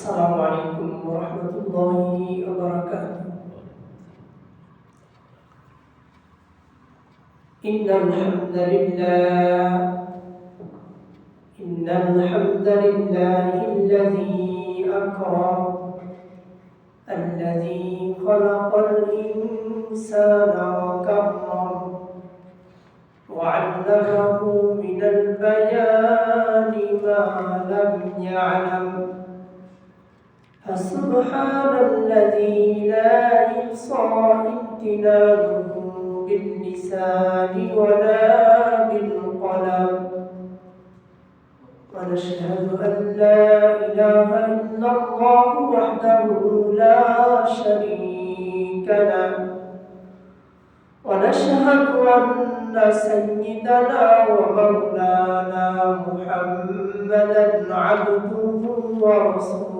السلام عليكم ورحمة الله وبركاته. إن الحمد لله إن الحمد لله الذي أكرم الذي خلق الإنسان وكرم وعلمه من البيان ما لم يعلم. فسبحان الذي لا يحصى امتنانه باللسان ولا بالقلم. ونشهد أن لا إله إلا الله وحده لا شريك له. ونشهد أن سيدنا ومولانا محمدا عبده ورسوله.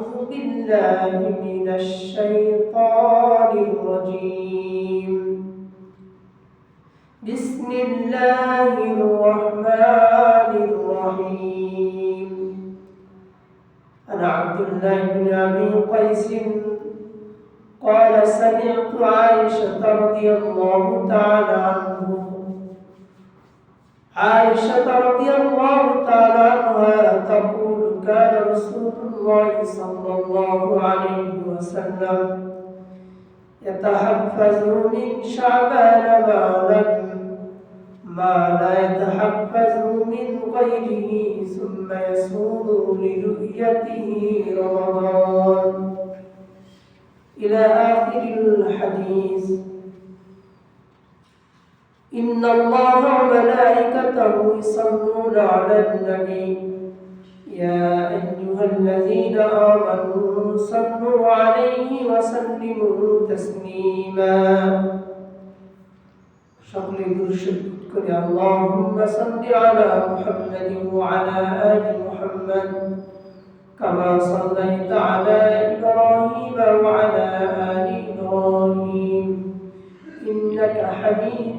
بالله من الشيطان الرجيم. بسم الله الرحمن الرحيم. أنا عبد الله بن أبي قيس. قال سمعت عائشة رضي الله تعالى عنه عائشة رضي الله تعالى عنها تقول كان رسول الله صلى الله عليه وسلم يتحفظ من شعبان لم ما لا يتحفظ من غيره ثم يصوم لرؤيته رمضان. إلى آخر الحديث. إن الله وملائكته يصلون على النبي. يا أيها الذين آمنوا صلوا عليه وسلموا تسليما. شغل درشدك اللهم صل على محمد وعلى آل محمد. كما صليت على إبراهيم وعلى آل إبراهيم. إنك حميد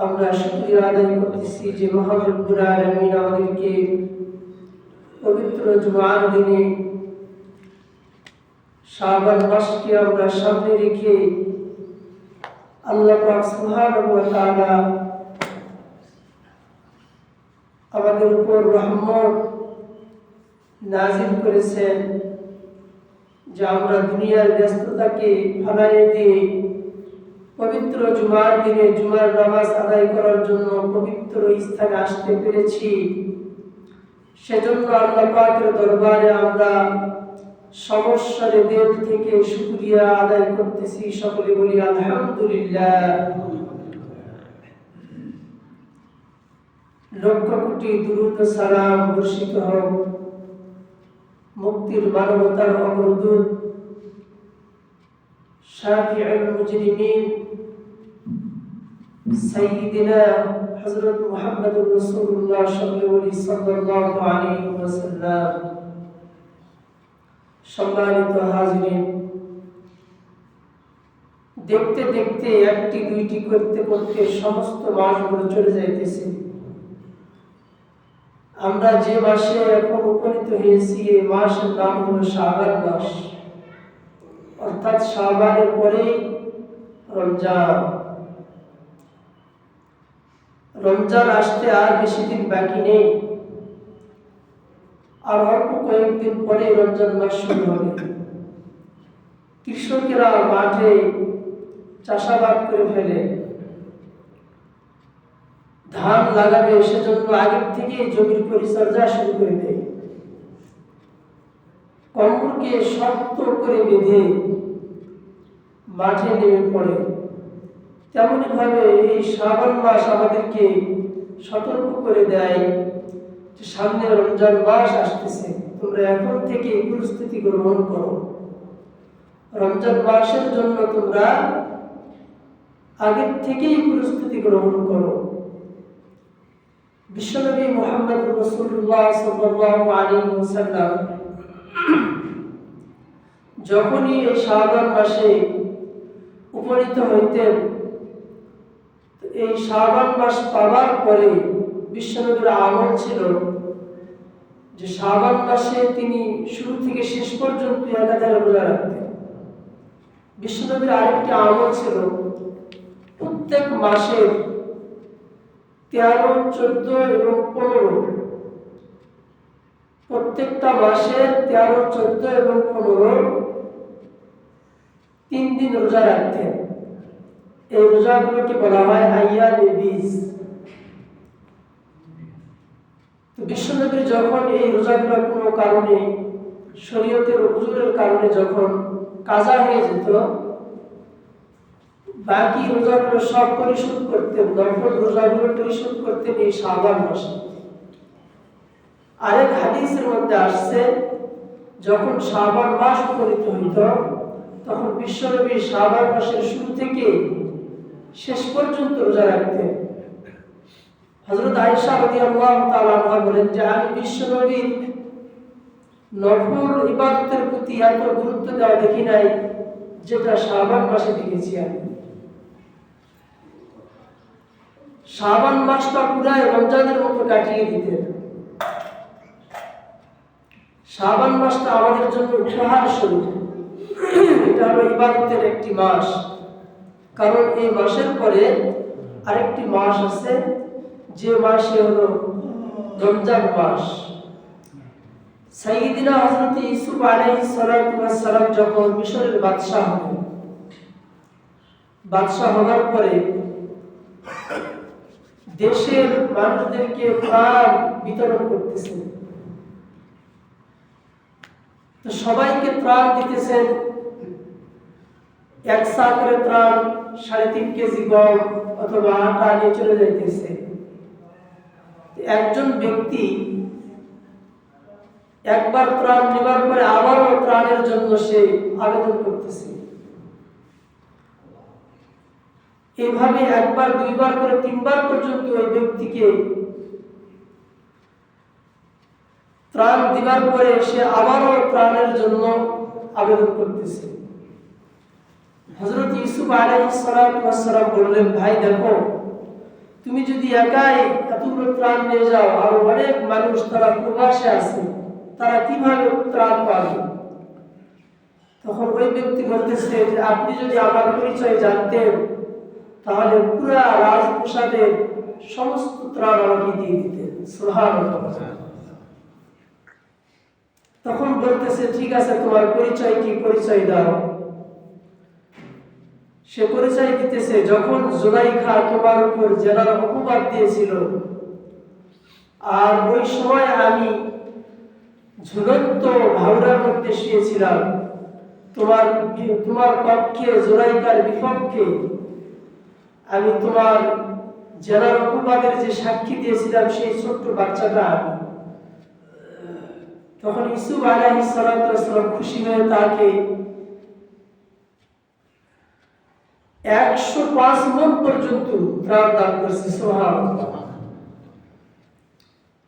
আমরা শুকরিয়া আদায় করতেছি যে মহান রব্বুল আমাদেরকে পবিত্র জুমার দিনে শাবান মাসকে আমরা সামনে রেখে আল্লাহ পাক সুবহানাহু আমাদের উপর রহমত নাজিল করেছেন যে আমরা দুনিয়ার ব্যস্ততাকে ফালাই দিয়ে পবিত্র জুমার দিনে জুমার নামাজ আদায় করার জন্য পবিত্র স্থানে আসতে পেরেছি। সেজন্য আল্লাহ দরবারে আমরা সমস্যারে দিল থেকে শুকরিয়া আদায় করতেছি। সকলে বলি, আলহামদুলিল্লাহ। লক্ষ কোটি দুরুদ সালাম বর্ষিত হোক। মুক্তির মানবতার অগ্রদূত শাফিউল মুজরিমিন সাইয়্যিদিনা হযরত মুহাম্মদুর রাসূলুল্লাহ সাল্লাল্লাহু আলাইহি ওয়াসাল্লাম। সম্মানিত হাজিরিন, দেখতে দেখতে একটি, দুইটি করতে করতে সমস্ত মাসগুলো চলে যাইতেছে। আমরা যে মাসে এখন উপনীত হয়েছি এই মাসের নাম হলো শাবান মাস। অর্থাৎ শাবানের পরে রমজান। রমজান আসতে আর বেশি দিন বাকি নেই। আর অল্প কয়েকদিন পরে রমজান মাস শুরু হবে। কৃষকেরা মাঠে চাষাবাদ করে ফেলে। ধান লাগাবে সেজন্য আগের থেকে জমির পরিচর্যা শুরু করে দেয়। কম্বরকে শক্ত করে বেঁধে মাঠে নেমে পড়ে। তেমনি ভাবে এই শ্রাবণ মাস আমাদেরকে সতর্ক করে দেয় যে সামনে রমজান মাস আসতেছে। তোমরা এখন থেকে প্রস্তুতি গ্রহণ করো। রমজান মাসের জন্য তোমরা আগের থেকেই প্রস্তুতি গ্রহণ করো। বিশ্বনবী মোহাম্মদ রসুল্লাহ যখনই এই মাসে উপনীত হইতেন এই শাবান মাস পাওয়ার পরে বিশ্বনবীর আমল ছিল যে শাবান মাসে তিনি শুরু থেকে শেষ পর্যন্ত একাধারে রোজা রাখতেন। বিশ্বনবীর আরেকটি আমল ছিল প্রত্যেক মাসের তেরো, চোদ্দ এবং পনেরো। প্রত্যেকটা মাসের তেরো, চোদ্দ এবং পনেরো তিন দিন রোজা রাখতেন। এই রোজাগুলোকে বলা হয় আইয়া বীজ। তো বিশ্বনবীর যখন এই রোজাগুলো কোনো কারণে, শরীয়তের হুজুরের কারণে যখন কাজা হয়ে যেত, বাকি রোজাগুলো সব পরিশোধ করতেন, নফল রোজাগুলো পরিশোধ করতেন এই শাবান মাসে। আরেক হাদিসের মধ্যে আসছে, যখন শাবান মাস উপনীত হইত, তখন বিশ্বনবী শাবান মাসের শুরু থেকে শেষ পর্যন্ত রোজা রাখতেন। হজরত আয়েশা তাআলা আনহা বলেন যে, আমি বিশ্বনবীর নফল ইবাদতের প্রতি এত গুরুত্ব দেওয়া দেখি নাই, যেটা শাবান মাসে দেখেছি আমি। শাবান মাসটা পুরাই রমজানের মতো কাটিয়ে দিতেন। শাবান মাসটা আমাদের জন্য উপহার স্বরূপ। এটা হলো ইবাদতের একটি মাস। কারণ এই মাসের পরে আরেকটি মাস আছে, যে মাসে হলো রমজান মাস। ইউসুফ আলাইহিস সালাতু ওয়াস সালাম যখন মিশরের বাদশা হলেন বাদশা হওয়ার পরে দেশের মানুষদেরকে প্রাণ বিতরণ করতেছেন। তো সবাইকে ত্রাণ দিতেছেন, এক সা করে ত্রাণ সাড়ে তিন কেজি গম অথবা আটা নিয়ে চলে যাইতেছে। একজন ব্যক্তি একবার ত্রাণ নেবার পরে আবারও ত্রাণের জন্য সে আবেদন করতেছে। এভাবে একবার, দুইবার করে, তিনবার পর্যন্ত ওই ব্যক্তিকে ত্রাণ দিবার পরে সে আবারও ত্রাণের জন্য আবেদন করতেছে। হজরত ইউসুফ আলাইসালাম বললেন, ভাই, দেখো, তুমি যদি একাই এতগুলো ত্রাণ নিয়ে যাও, আর অনেক মানুষ তারা প্রবাসে আছে, তারা কীভাবে ত্রাণ পাবে? তখন ওই ব্যক্তি বলতেছে যে, আপনি যদি আমার পরিচয় জানতেন, তাহলে পুরা রাজপ্রসাদের সমস্ত ত্রাণ আমাকে দিয়ে দিতেন। সোহান তখন বলতেছে, ঠিক আছে, তোমার পরিচয় কি? পরিচয় দাও। সে পরিচয় দিতেছে, যখন জুলাইখা তোমার উপর জেলার অপবাদ দিয়েছিল। আর ওই সময় আমি ঝুলন্ত ভাউরার মধ্যে শুয়েছিলাম। তোমার তোমার পক্ষে জোরাইকার বিপক্ষে আমি তোমার জেলার অপবাদের যে সাক্ষী দিয়েছিলাম, সেই ছোট্ট বাচ্চাটা তখন ইসুফ আলাইহিস সালাম খুশি হয়ে তাকে একশো পাঁচ মন পর্যন্ত ত্রাণ দান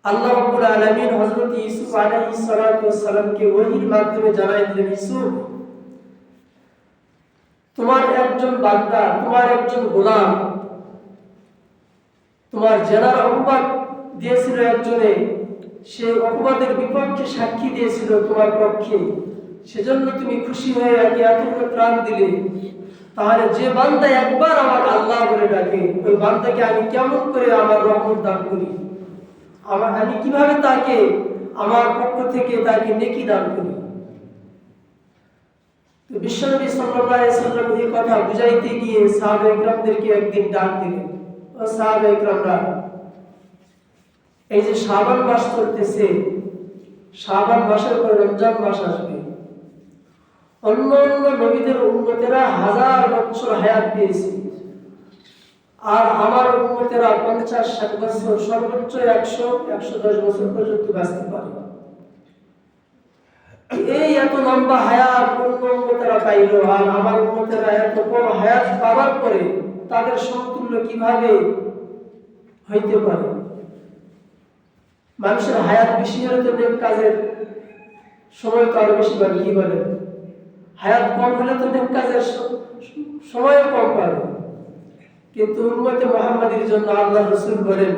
আল্লাহ আলামিন হযরত ইউসুফ আলাইহিস সালাতু ওহীর মাধ্যমে জানাই দিলেন, ইউসুফ, তোমার একজন বান্দা, তোমার একজন গোলাম, তোমার জেলার অপবাদ দিয়েছিল একজনে সেই অপবাদের বিপক্ষে সাক্ষী দিয়েছিল তোমার পক্ষে, সেজন্য তুমি খুশি হয়ে আগে এতগুলো ত্রাণ দিলে। তাহলে যে বান্দা একবার আমার আল্লাহ বলে ডাকে, ওই বান্দাকে আমি কেমন করে আমার রহমত দান করি? আমার আমি কীভাবে তাকে, আমার পক্ষ থেকে তাকে নেকি দান করি? এই কথা বুঝাইতে গিয়ে সাহাবা একদিন ডাক দিলেন। ও এই যে শাবান মাস চলতেছে, শাবান মাসের পর রমজান মাস আসবে। অন্য অন্য নবীদের উন্মতেরা হাজার বছর হায়াত পেয়েছে আর আমার উন্মতেরা পঞ্চাশ, ষাট বছর, সর্বোচ্চ একশো একশো দশ বছর পর্যন্ত বাঁচতে পারে। এই এত লম্বা হায়াত অন্য উন্মতেরা পাইল, আর আমার উন্মতেরা এত কম হায়াত পাওয়ার পরে তাদের সমতুল্য কীভাবে হইতে পারে? মানুষের হায়াত বেশি হলে তো কাজের সময় তো আরও বেশি পাবে কি বলে হায়াত কম হলে তো নেক কাজের সময়ও কম পাবে। কিন্তু উন্মতে মোহাম্মদের জন্য আল্লাহ রসুল বলেন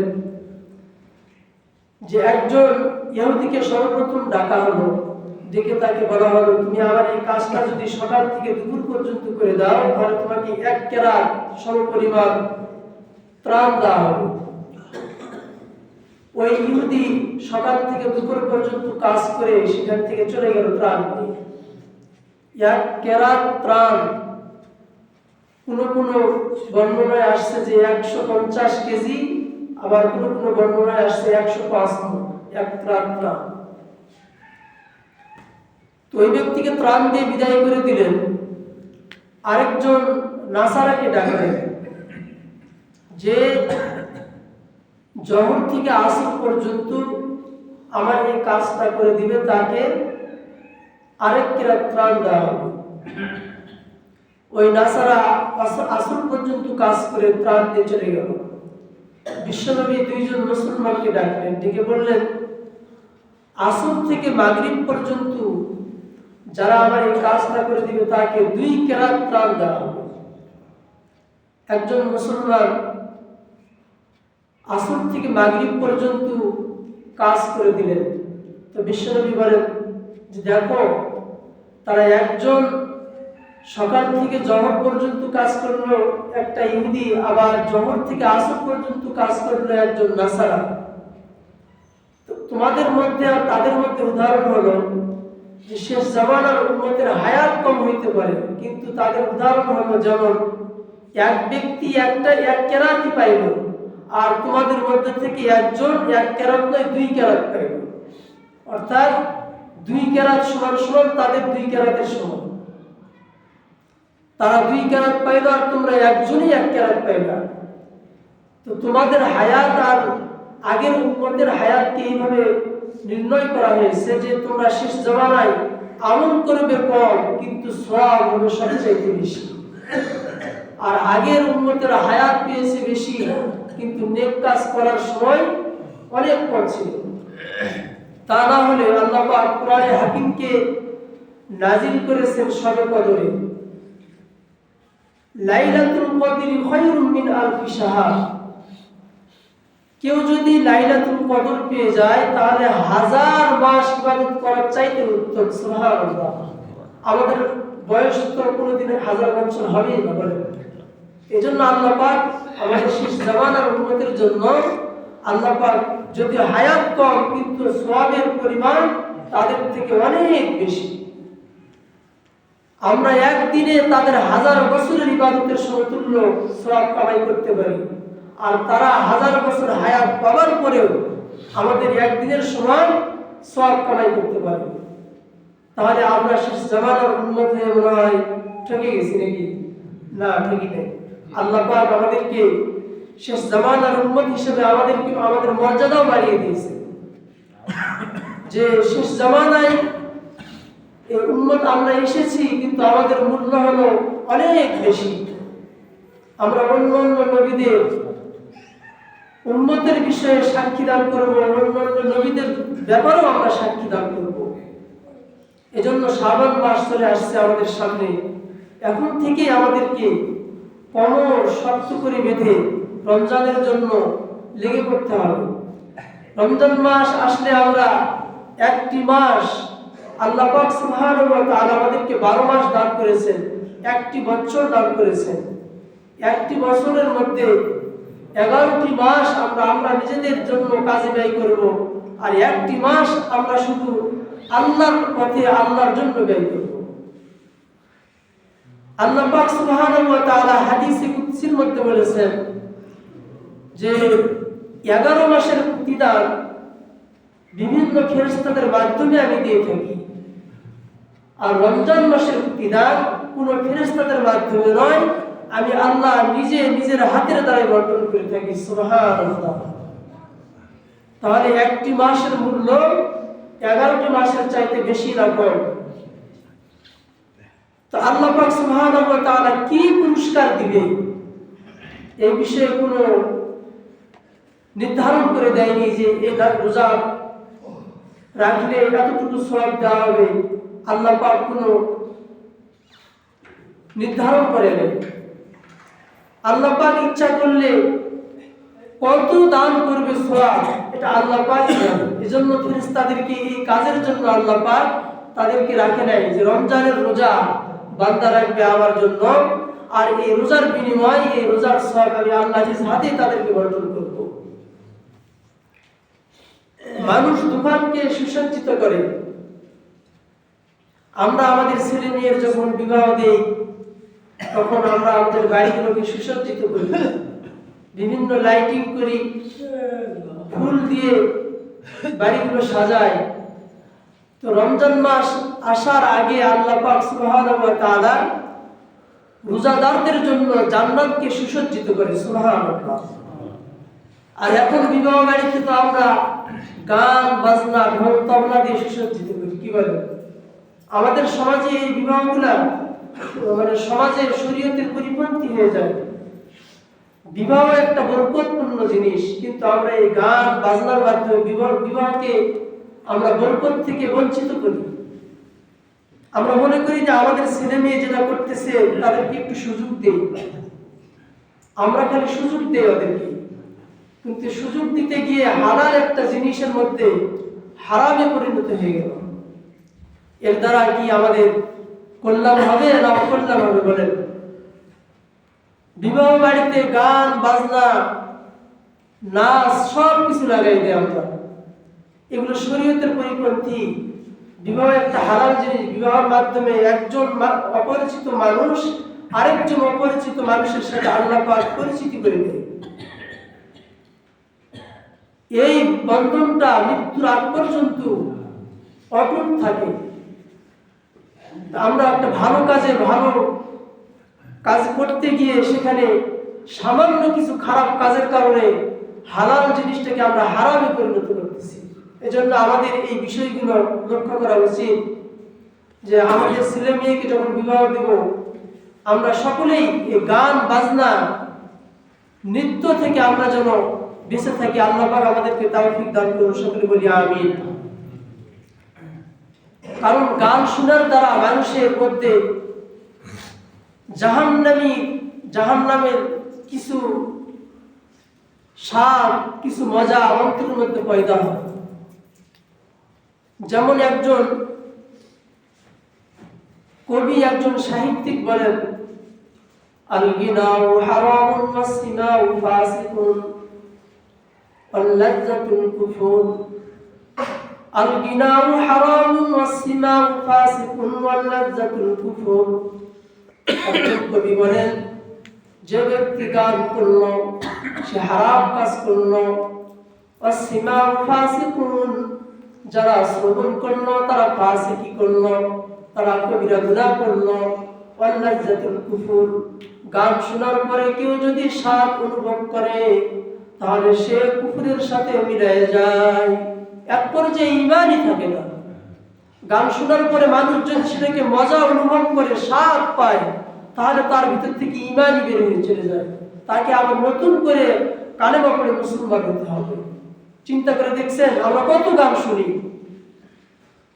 যে একজন ইহুদিকে সর্বপ্রথম ডাকা হলো ডেকে তাকে বলা হলো, তুমি আমার এই কাজটা যদি সকাল থেকে দুপুর পর্যন্ত করে দাও, তাহলে তোমাকে এক কেরাত সমপরিমাণ ত্রাণ দেওয়া হবে। ওই ইহুদি সকাল থেকে দুপুর পর্যন্ত কাজ করে সেখান থেকে চলে গেল ত্রাণ নিয়ে। এক কেরাত ত্রাণ কোন কোন বর্ণনায় আসছে যে একশো পঞ্চাশ কেজি, আবার কোন কোন বর্ণনায় আসছে একশো পাঁচ এক ত্রাণ ত্রাণ তো ওই ব্যক্তিকে ত্রাণ দিয়ে বিদায় করে দিলেন। আরেকজন নাসারাকে ডাকলেন, যে জহর থেকে আসর পর্যন্ত আমার এই কাজটা করে দিবে তাকে আরেক কেরাত ত্রাণ দেওয়া হবে। ওই নাসারা আস- আসর পর্যন্ত কাজ করে ত্রাণ দিয়ে চলে গেল। বিশ্বনবী দুইজন মুসলমানকে ডাকলেন, ডেকে বললেন, আসর থেকে মাগরিব পর্যন্ত যারা আমার এই কাজটা করে দিবে, তাকে দুই কেরাত ত্রাণ দেওয়া হবে। একজন মুসলমান আসর থেকে মাগরিব পর্যন্ত কাজ করে দিলেন। তো বিশ্বনবী বলেন দেখো তারা একজন সকাল থেকে জহর পর্যন্ত কাজ করল, একটা ইহুদি আবার জহর থেকে আসর পর্যন্ত কাজ করল একজন নাসারা। তোমাদের মধ্যে আর তাদের মধ্যে উদাহরণ হলো যে শেষ জামানার উন্মতের হায়াত কম হইতে পারে, কিন্তু তাদের উদাহরণ হলো যেমন, এক ব্যক্তি একটা, এক কেরাতি পাইল, আর তোমাদের মধ্যে থেকে একজন এক কেরাত নয়, দুই কেরাত পাইল। অর্থাৎ দুই কেরাত সমান সমান, তাদের দুই কেরাতের সমান। তারা দুই কেরাত পাইল আর তোমরা একজনই এক কেরাত পাইলা। তো তোমাদের হায়াত আর আগের উন্মতের হায়াতকে এইভাবে নির্ণয় করা হয়েছে যে তোমরা শেষ জমানায় আমল করবে কম, কিন্তু সব হবে সবচাইতে বেশি। আর আগের উন্মতের হায়াত পেয়েছে বেশি, কিন্তু নেক কাজ করার সময় অনেক কম ছিল। তা না হলে আল্লাহ কোরআনে হাকিমকে নাজিল করেছেন সবে কদরে। লাইলাতুল কদরি খায়রুম মিন আলফি শাহর। কেউ যদি লাইলাতুল কদর পেয়ে যায়, তাহলে হাজার মাস ইবাদত করার চাইতে উত্তম, সুবহানাল্লাহ। আমাদের বয়স তো কোনোদিন হাজার বছর হবেই না বলে এজন্য আল্লাহ পাক আমাদের শেষ জামানার উন্নতির জন্য আল্লাহ পাক যদি হায়াত কম, কিন্তু সওয়াবের পরিমাণ তাদের থেকে অনেক বেশি। আমরা একদিনে তাদের হাজার বছরের ইবাদতের সমতুল্য সওয়াব কামাই করতে পারি। আর তারা হাজার বছর হায়াত পাওয়ার পরেও আমাদের একদিনের সমান সওয়াব কামাই করতে পারে। তাহলে আমরা শেষ জামানার উন্নত হয়ে মনে হয় ঠকে গেছি নাকি? না, ঠকি নেই। আল্লাহ আমাদেরকে শেষ জামানার উন্মত হিসেবে আমাদেরকে, আমাদের মর্যাদাও বাড়িয়ে দিয়েছে। যে শেষ জামানায় এই উন্মত আমরা এসেছি, কিন্তু আমাদের মূল্য হলো অনেক বেশি। আমরা অন্য অন্য নবীদের উন্মতের বিষয়ে সাক্ষী দান করব, অন্য অন্য নবীদের ব্যাপারেও আমরা সাক্ষী দান করব। এজন্য শ্রাবণ মাস চলে আসছে আমাদের সামনে। এখন থেকেই আমাদেরকে কমর শক্ত করে বেঁধে রমজানের জন্য লেগে পড়তে হবে। রমজান মাস আসলে আমরা একটি মাস আল্লাহ পাক সুবহানাহু ওয়া তাআলা আমাদেরকে 12 মাস দান করেছেন, একটি বছর দান করেছেন। একটি বছরের মধ্যে এগারোটি মাস আমরা আমরা নিজেদের জন্য কাজে ব্যয় করব আর একটি মাস আমরা শুধু আল্লাহর পথে, আল্লাহর জন্য ব্যয় করব। আল্লাহ পাক সুবহানাহু ওয়া তাআলা হাদিসে কুদসির মধ্যে বলেছেন যে 11 মাসের প্রতিদান বিভিন্ন ফেরেশতাদের মাধ্যমে আমি দিয়ে থাকি। আর রমজান মাসের প্রতিদান কোন ফেরেশতাদের মাধ্যমে নয়, আমি আল্লাহ নিজে নিজের হাতের দ্বারাই বন্টন করে থাকি তাহলে একটি মাসের মূল্য এগারোটি মাসের চাইতে বেশি না কম? তো আল্লাহ পাক ওয়া কি পুরস্কার দিবে? এই বিষয়ে কোনো নির্ধারণ করে দেয়নি যে এটা রোজা রাখলে এতটুকু সওয়াব দেওয়া হবে। আল্লাহ পাক কোনো নির্ধারণ করে নেন আল্লাহ পাক ইচ্ছা করলে কত দান করবে সোয়াব এটা আল্লাহ পাক জানেন এজন্য ফেরেশতাদেরকে এই কাজের জন্য আল্লাহ পাক তাদেরকে রাখে নাই যে রমজানের রোজা বান্দা রাখবে আমার জন্য। আর এই রোজার বিনিময় এই রোজার সব আমি আল্লাহ হাতে তাদেরকে বন্টন করব। মানুষ দোকানকে সুসজ্জিত করে। আমরা আমাদের ছেলে মেয়ের যখন বিবাহ দেই, তখন আমরা আমাদের বাড়িগুলোকে সুসজ্জিত করি। বিভিন্ন লাইটিং করি, ফুল দিয়ে বাড়িগুলো সাজাই। তো রমজান মাস আসার আগে আল্লাহ পাক রোজাদারদের জন্য জান্নাতকে সুসজ্জিত করে, সুবহানাল্লাহ। আর এখন বিবাহ বাড়িতে তো আমরা গান, বাজনা, ঢোল, তবলা দিয়ে সুসজ্জিত করি, কি বলে? আমাদের সমাজে এই বিবাহগুলা মানে সমাজের শরীয়তের পরিপন্থী হয়ে যায়। বিবাহ একটা বরকতপূর্ণ জিনিস, কিন্তু আমরা এই গান, বাজনার মাধ্যমে বিবাহ, বিবাহকে আমরা বরকত থেকে বঞ্চিত করি। আমরা মনে করি যে আমাদের ছেলে মেয়ে যেটা করতেছে, তাদেরকে একটু সুযোগ দেই। আমরা খালি সুযোগ দেই ওদেরকে। কিন্তু সুযোগ দিতে গিয়ে হালাল একটা জিনিসের মধ্যে হারামে পরিণত হয়ে গেল। এর দ্বারা কি আমাদের কল্যাণ হবে না অকল্যাণ হবে বলেন? বিবাহ বাড়িতে গান, বাজনা, নাচ, সব কিছু লাগাই দেয় আমরা। এগুলো শরীয়তের পরিপন্থী। বিবাহ একটা হারাম জিনিস। বিবাহের মাধ্যমে একজন অপরিচিত মানুষ আরেকজন অপরিচিত মানুষের সাথে আল্লাহ পরিচিতি করে দেয়। এই বন্ধনটা মৃত্যুর আগ পর্যন্ত অটুট থাকে। আমরা একটা ভালো কাজে, ভালো কাজ করতে গিয়ে সেখানে সামান্য কিছু খারাপ কাজের কারণে হালাল জিনিসটাকে আমরা হারামে পরিণত করতেছি। এজন্য আমাদের এই বিষয়গুলো লক্ষ্য করা উচিত যে আমাদের ছেলে মেয়েকে যখন বিবাহ দেব, আমরা সকলেই গান, বাজনা, নৃত্য থেকে আমরা যেন বেঁচে থাকি আল্লাহ পাক আমাদেরকে তাওফিক দান করুন, সকলে বলি আমিন। কারণ গান শোনার দ্বারা মানুষের মধ্যে জাহান্নামী, জাহান্নামের কিছু স্বাদ, কিছু মজা অন্তরের মধ্যে পয়দা হয়। যেমন একজন কবি, একজন সাহিত্যিক বলেন, আল গিনাউ হারামুন ওয়াসিমাউ ফাসিকুন। গিনাউ হারামুন ওয়াসিমাউ ফাসিকুন ওয়াল লাজ্জাতুল কুফুর একজন কবি বলেন যে ব্যক্তি গান করল, সে হারাম কাজ করল। অসীমাম ফাসিকুন যারা শ্রবণ করল, তারা ফাসিকি করল, তারা কবিরা গুনাহ করল। ওয়াল্লাজাতুল কুফুর গান শোনার পরে কেউ যদি স্বাদ অনুভব করে তাহলে সে কুফুরের সাথে মিলে যায়। এক পর্যায়ে ইমানই থাকে না। গান শোনার পরে মানুষ যদি সেটাকে মজা অনুভব করে, স্বাদ পায়, তাহলে তার ভিতর থেকে ইমানই বের হয়ে চলে যায়। তাকে আবার নতুন করে কানে বাপড়ে মুসলমান হতে হবে। চিন্তা করে দেখছেন, আমরা কত গান শুনি।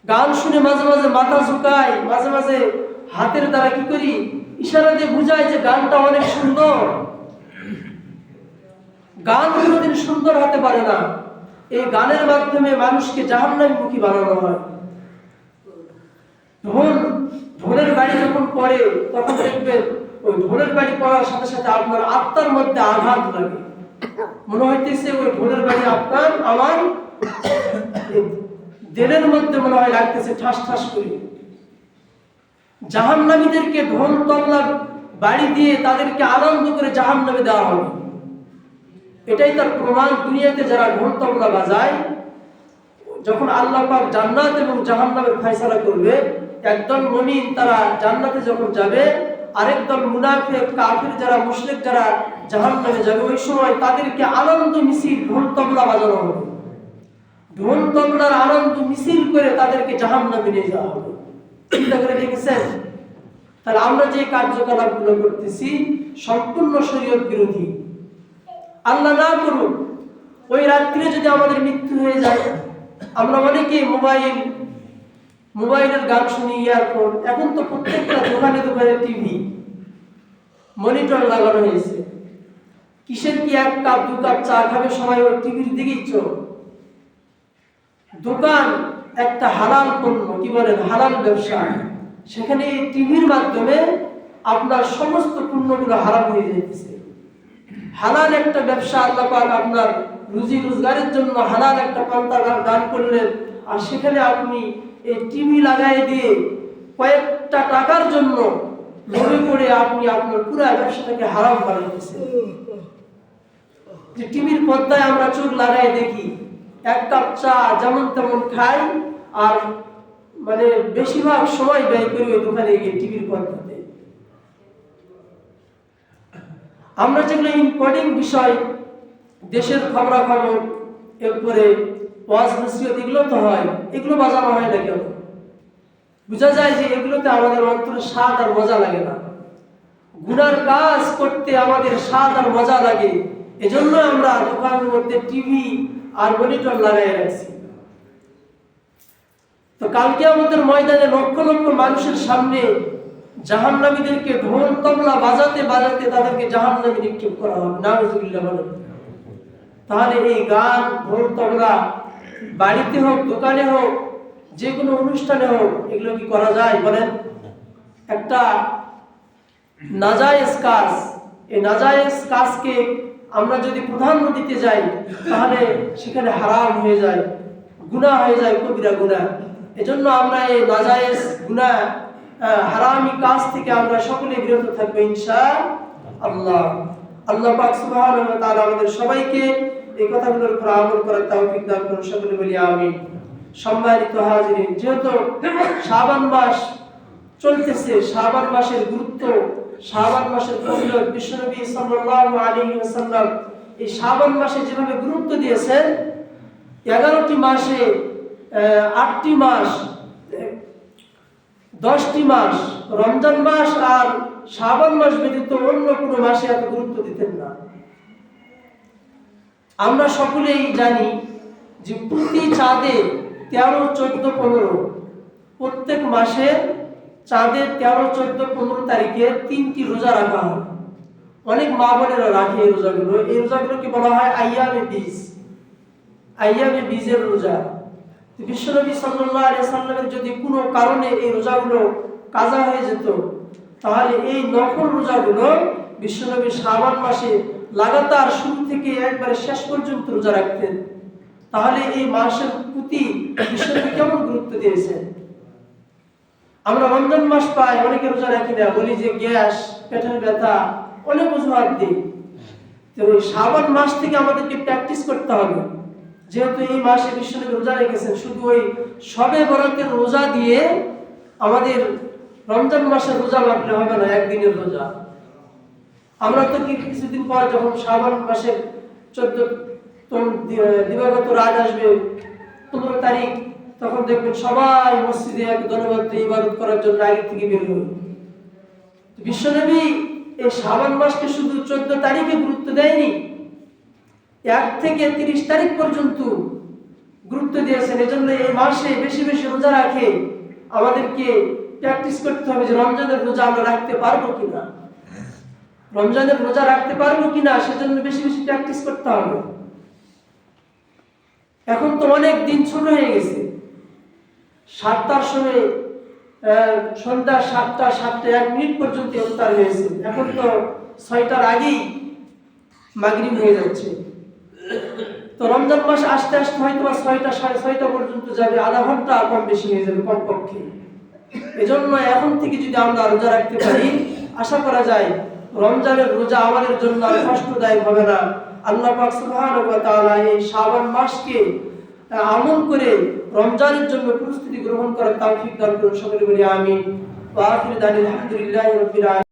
গান শুনে মাঝে মাঝে মাথা ঝুঁকাই মাঝে মাঝে হাতের দ্বারা কি করি? ইশারা দিয়ে বুঝাই যে গানটা অনেক সুন্দর। গান কোনোদিন সুন্দর হতে পারে না। এই গানের মাধ্যমে মানুষকে জাহান্নামী মুখী বানানো হয়। ঢোল ঢোলের বাড়ি যখন পড়ে, তখন দেখবেন ওই ঢোলের বাড়ি পড়ার সাথে সাথে আপনার আত্মার মধ্যে আঘাত লাগে। মনে হইতেছে ওই ঢোলের বাড়ি আপনার আমার দেলের মধ্যে মনে হয় লাগতেছে ঠাস ঠাস করে। জাহান্নামীদেরকে ঢোল তবলা বাড়ি দিয়ে তাদেরকে আনন্দ করে জাহান্নামে দেওয়া হবে। এটাই তার প্রমাণ দুনিয়াতে যারা ঢোল তবলা বাজায়, যখন আল্লাহ পাক জান্নাত এবং জাহান্নামের ফয়সালা করবে, একদল মুমিন তারা জান্নাতে যখন যাবে, আরেক দল মুনাফিক, কাফির যারা, মুশরিক যারা জাহান্নামে যাবে, ওই সময় তাদেরকে আনন্দ মিছিল ঢোল তবলা বাজানো হবে। ঢোল তবলার আনন্দ মিছিল করে তাদেরকে জাহান্নামে নিয়ে যাওয়া হবে। চিন্তা করে দেখেছেন? তাহলে আমরা যে কার্যকলাপগুলো করতেছি, সম্পূর্ণ শরীয়ত বিরোধী। আল্লাহ না করুন ওই রাত্রে যদি আমাদের মৃত্যু হয়ে যায়, আমরা অনেকে মোবাইল, মোবাইলের গান শুনি, ইয়ারফোন, এখন তো প্রত্যেকটা দোকানে দোকানে টিভি, মনিটর লাগানো হয়েছে। কিসের কি এক কাপ, দু কাপ চা খাবে সময় ওর টিভির দিকেই চোখ? দোকান একটা হালাল পণ্য, কি বলেন হালাল ব্যবসা। সেখানে টিভির মাধ্যমে আপনার সমস্ত পণ্যগুলো হারাম হয়ে যাইতেছে। হালাল একটা ব্যবসা আল্লাহ পাক আপনার রুজি রোজগারের জন্য হালাল একটা পান্তা দান- করলেন। আর সেখানে আপনি এই টিভি লাগাই দিয়ে কয়েকটা টাকার জন্য লোভে পড়ে আপনি আপনার পুরো ব্যবসাটাকে হারাম বানাইতেছেন যে টিভির পর্দায় আমরা চোখ লাগাই দেখি, এক কাপ চা যেমন তেমন খাই, আর মানে বেশিরভাগ সময় ব্যয় করি ওই দোকানে গিয়ে টিভির পর্দাতে আমরা যেগুলো ইম্পর্টেন্ট বিষয়, দেশের খবরাখবর, এরপরে এগুলো তো হয়, এগুলো বাজানো হয় না কেন? বোঝা যায় যে এগুলোতে আমাদের অন্তরে স্বাদ আর মজা লাগে না। গুনার কাজ করতে আমাদের স্বাদ আর মজা লাগে। এজন্য আমরা দোকানের মধ্যে টিভি আর মনিটর লাগাই রাখছি। তো কালকে আমাদের ময়দানে লক্ষ লক্ষ মানুষের সামনে জাহান্নামীদেরকে ঢোল তবলা বাজাতে বাজাতে তাদেরকে জাহান্নামী নিক্ষেপ করা হবে। নাউজুবিল্লাহ বলেন। তাহলে এই গান ঢোল তবলা বাড়িতে হোক দোকানে হোক যে কোনো অনুষ্ঠানে হোক এগুলো কি করা যায় বলেন? একটা নাজায়েজ কাজ। এই নাজায়েজ কাজকে আমরা যদি প্রাধান্য দিতে যাই তাহলে সেখানে হারাম হয়ে যায় গুনাহ হয়ে যায় কবিরা গুনাহ। এজন্য আমরা এই নাজায়েজ আহ, হারামি কাজ থেকে আমরা সকলে বিরত থাকব ইনশা আল্লাহ আল্লাহ পাক সুবহানাহু ওয়া তাআলা আমাদের সবাইকে এই কথাগুলোর উপর আমল করার তৌফিক দান করুন, সকলে বলি আমিন। সম্মানিত হাজিরিন, যেহেতু শাবান মাস চলতেছে, শাবান মাসের গুরুত্ব, শাবান মাসের ফজিলত বিশ্বনবী সাল্লাল্লাহু আলাইহি ওয়াসাল্লাম এই শাবান মাসে যেভাবে গুরুত্ব দিয়েছেন, এগারোটি মাসে আটটি মাস দশটি মাস, রমজান মাস আর শ্রাবণ মাস ব্যতীত অন্য কোনো মাসে এত গুরুত্ব দিতেন না। আমরা সকলেই জানি যে প্রতি চাঁদে তেরো, চোদ্দ, পনেরো, প্রত্যেক মাসে চাঁদে তেরো, চোদ্দ, পনেরো তারিখে তিনটি রোজা রাখা হয়। অনেক মা বোনেরা রাখে এই রোজাগুলো। এই রোজাগুলোকে বলা হয় আইয়ামে বীজ আইয়ামে বীজের রোজা। বিশ্বনবী আলাইহি সাল্লামের যদি কোনো কারণে এই রোজাগুলো কাজা হয়ে যেত, তাহলে এই নফল রোজাগুলো বিশ্বনবী শ্রাবণ মাসে লাগাতার শুরু থেকে একবারে শেষ পর্যন্ত রোজা রাখতেন। তাহলে এই মাসের প্রতি বিশ্বনবী কেমন গুরুত্ব দিয়েছেন আমরা রমজান মাস পাই, অনেকে রোজা রাখি না, বলি যে গ্যাস, পেটের ব্যথা, অনেক অজুহাত দিই। তো ওই মাস থেকে আমাদেরকে প্র্যাকটিস করতে হবে। যেহেতু এই মাসে বিশ্বনবী রোজা রেখেছেন, শুধু ওই সবে বরাতের রোজা দিয়ে আমাদের রমজান মাসের রোজা মাপলে হবে না, একদিনের রোজা। আমরা তো কি কিছুদিন পর যখন শ্রাবণ মাসের চোদ্দ দিবাগত রাত আসবে, পনেরো তারিখ, তখন দেখবেন সবাই মসজিদে এক দলবদ্ধ ইবাদত করার জন্য আগে থেকে বের হবে বিশ্বনবী এই শ্রাবণ মাসকে শুধু চোদ্দ তারিখে গুরুত্ব দেয়নি এক থেকে তিরিশ তারিখ পর্যন্ত গুরুত্ব দিয়েছেন। এজন্য এই মাসে বেশি বেশি রোজা রাখে। আমাদেরকে প্র্যাকটিস করতে হবে যে রমজানের রোজা আমরা রাখতে পারব কিনা। রমজানের রোজা রাখতে পারব কিনা, সেজন্য বেশি বেশি প্র্যাকটিস করতে হবে। এখন তো অনেক দিন ছোট হয়ে গেছে। সাতটার সময় সন্ধ্যা সাতটা সাতটা এক মিনিট পর্যন্ত ইফতার হয়েছে। এখন তো ছয়টার আগেই মাগরিব হয়ে যাচ্ছে। তো রমজান মাস আসতে আসতে হয়তো বা ছয়টা, সাড়ে ছয়টা পর্যন্ত যাবে, আধা ঘণ্টা কম বেশি হয়ে যাবে কমপক্ষে। এজন্য এখন থেকে যদি আমরা রোজা রাখতে পারি, আশা করা যায় রমজানের রোজা আমাদের জন্য আর কষ্টদায়ক হবে না। আল্লাহ পাক সুবহানাহু ওয়া তাআলা এই শাবান মাসকে আমল করে রমজানের জন্য প্রস্তুতি গ্রহণ করার তৌফিক দান করুন। সকলে বলি আমিন। ওয়া আখিরু দানি আলহামদুলিল্লাহি রাব্বিল আলামিন।